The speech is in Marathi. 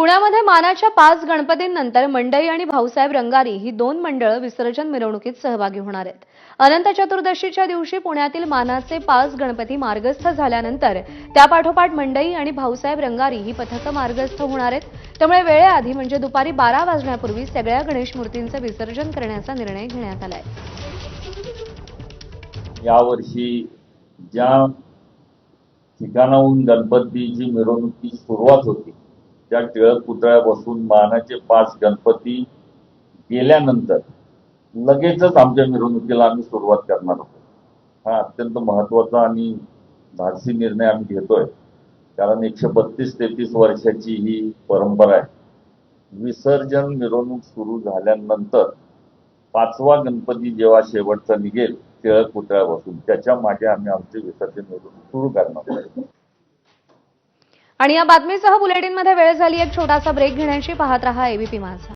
पुण्यामध्ये मानाच्या पाच गणपतींनंतर मंडई आणि भाऊसाहेब रंगारी ही दोन मंडळं विसर्जन मिरवणुकीत सहभागी होणार आहेत. अनंत चतुर्दशीच्या दिवशी पुण्यातील मानाचे पाच गणपती मार्गस्थ झाल्यानंतर त्यापाठोपाठ मंडई आणि भाऊसाहेब रंगारी ही पथकं मार्गस्थ होणार आहेत. त्यामुळे वेळेआधी म्हणजे दुपारी बारा वाजण्यापूर्वी सगळ्या गणेश मूर्तींचं विसर्जन करण्याचा निर्णय घेण्यात आलाय. यावर्षी ज्या ठिकाणाहून गणपतीची मिरवणुकीची सुरुवात होती त्या टिळक पुतळ्यापासून मानाचे पाच गणपती गेल्यानंतर लगेचच आमच्या मिरवणुकीला आम्ही सुरुवात करणार होतो. हा अत्यंत महत्त्वाचा आणि धाडसी निर्णय आम्ही घेतोय. कारण एकशे बत्तीस तेहतीस वर्षाची ही परंपरा आहे. विसर्जन मिरवणूक सुरू झाल्यानंतर पाचवा गणपती जेव्हा शेवटचा निघेल टिळक पुतळ्यापासून त्याच्यामागे आम्ही आमचे विसर्जन मिरवणूक सुरू करणार आहोत आणि या बातमीसह बुलेटिनमध्ये वेळ झाली एक छोटासा ब्रेक घेण्याची पाहत रहा एबीपी माझा.